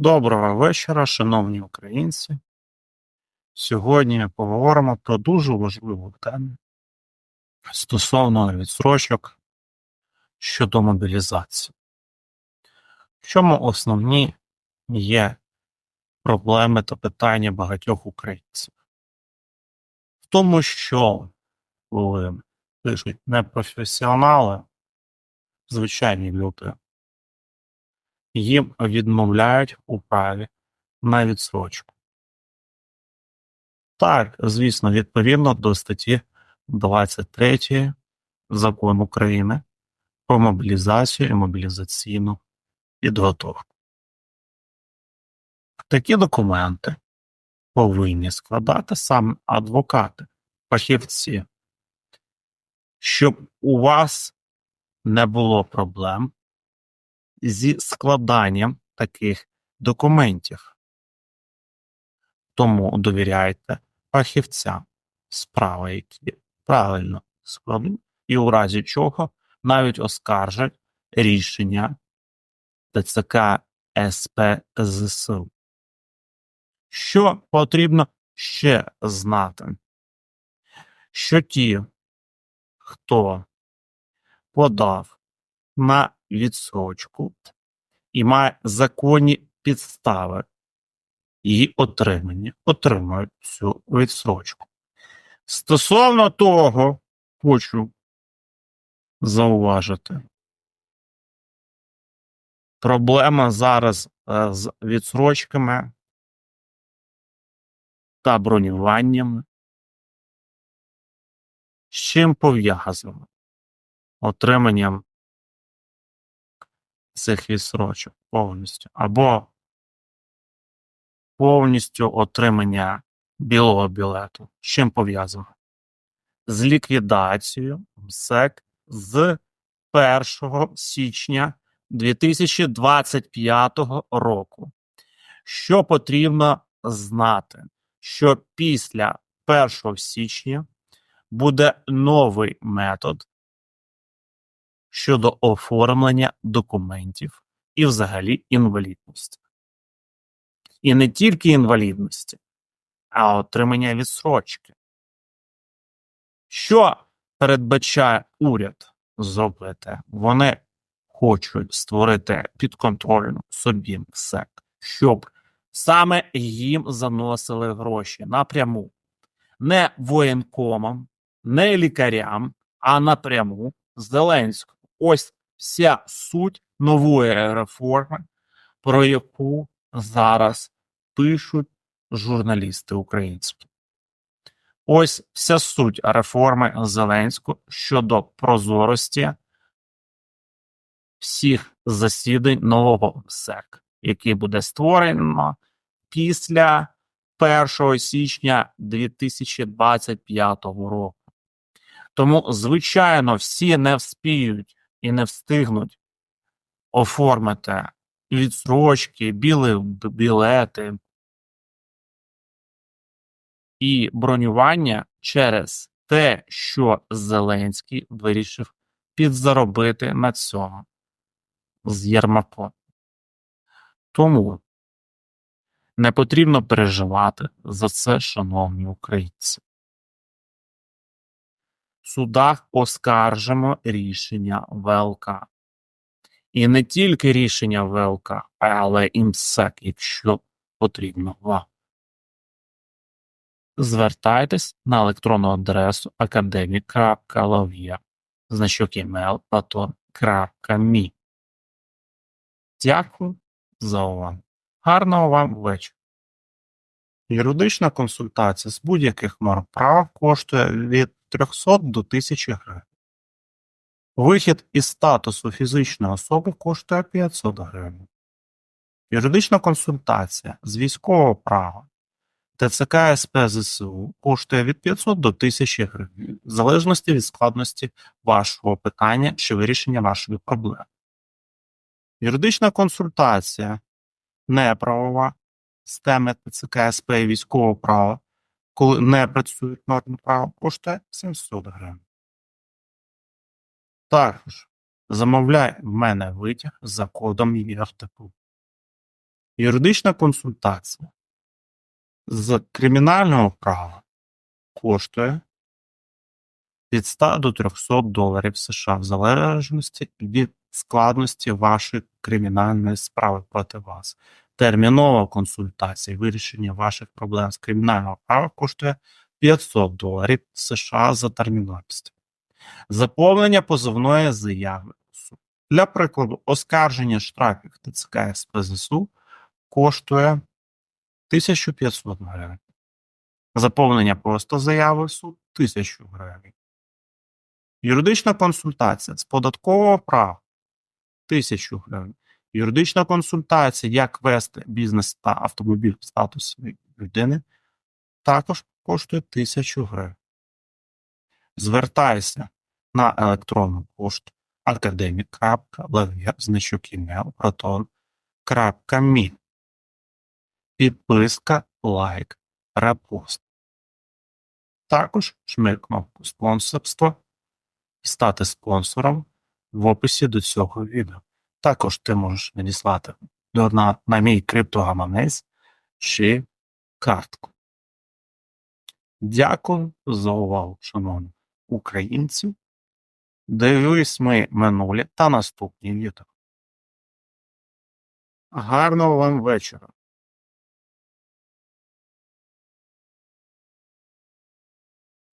Доброго вечора, шановні українці. Сьогодні поговоримо про дуже важливу тему стосовно відсрочок щодо мобілізації. В чому основні є проблеми та питання багатьох українців? В тому, що коли пишуть непрофесіонали, звичайні люди, їм відмовляють у праві на відсрочку. Так, звісно, відповідно до статті 23 закону України про мобілізацію і мобілізаційну підготовку. Такі документи повинні складати саме адвокати, фахівці, щоб у вас не було проблем зі складанням таких документів. Тому довіряйте фахівцям справи, які правильно складуть, і у разі чого навіть оскаржать рішення ТЦК СП ЗСУ. Що потрібно ще знати? Що ті, хто подав на відсрочку і має законні підстави її отримання, отримують цю відсрочку. Стосовно того, хочу зауважити, проблема зараз е, з відсрочками та бронюваннями. З чим пов'язано отриманням цих відсрочок повністю, або повністю отримання білого білету. З чим пов'язано? З ліквідацією МСЕК з 1 січня 2025 року. Що потрібно знати? Що після 1 січня буде новий метод щодо оформлення документів і взагалі інвалідності. І не тільки інвалідності, а отримання відсрочки. Що передбачає уряд зробити? Вони хочуть створити підконтрольну собі МСЕК, щоб саме їм заносили гроші напряму. Не воєнкомам, не лікарям, а напряму Зеленському. Ось вся суть нової реформи, про яку зараз пишуть журналісти українські. Ось вся суть реформи Зеленського щодо прозорості всіх засідань нового МСЕК, який буде створено після 1 січня 2025 року. Тому, звичайно, всі не вспіють і не встигнуть оформити відсрочки, біли білети і бронювання через те, що Зеленський вирішив підзаробити на цьому з Єрмаком. Тому не потрібно переживати за це, шановні українці. Судах оскаржимо рішення ВЛК. І не тільки рішення ВЛК, але і МСЕК, якщо потрібно вам. Звертайтесь на електронну адресу academic.lavia значок email baton.me. Дякую за увагу. Гарного вам вечора. Юридична консультація з будь-яких норм права коштує від 300 до 1000 гривень. Вихід із статусу фізичної особи коштує 500 гривень. Юридична консультація з військового права ТЦК СП ЗСУ коштує від 500 до 1000 гривень, в залежності від складності вашого питання чи вирішення вашої проблеми. Юридична консультація неправова з теми ТЦК СП і військового права, коли не працюють норми права, коштує 700 гривень. Також замовляй в мене витяг за кодом ЄРТПУ. Юридична консультація з кримінального права коштує від 100 до 300 доларів США в залежності від складності вашої кримінальної справи проти вас. Термінова консультація вирішення ваших проблем з кримінального права коштує 500 доларів США за терміновістю. Заповнення позовної заяви. суд. Для прикладу, оскарження штрафів ТЦК СПЗСУ коштує 1500 гривень. Заповнення просто заяви в суд 1000 гривень. Юридична консультація з податкового права 1000 гривень. Юридична консультація, як вести бізнес та автомобіль в статусі людини, також коштує 1000 гривень. Звертайся на електронну пошту academic.lev, значок email, proton.me. Підписка, лайк, репост. Також жми кнопку спонсорство і стати спонсором в описі до цього відео. Також ти можеш надіслати на, на мій криптогаманець чи картку. Дякую за увагу, шановні українці. Дивись ми минулі та наступні відео. Гарного вам вечора!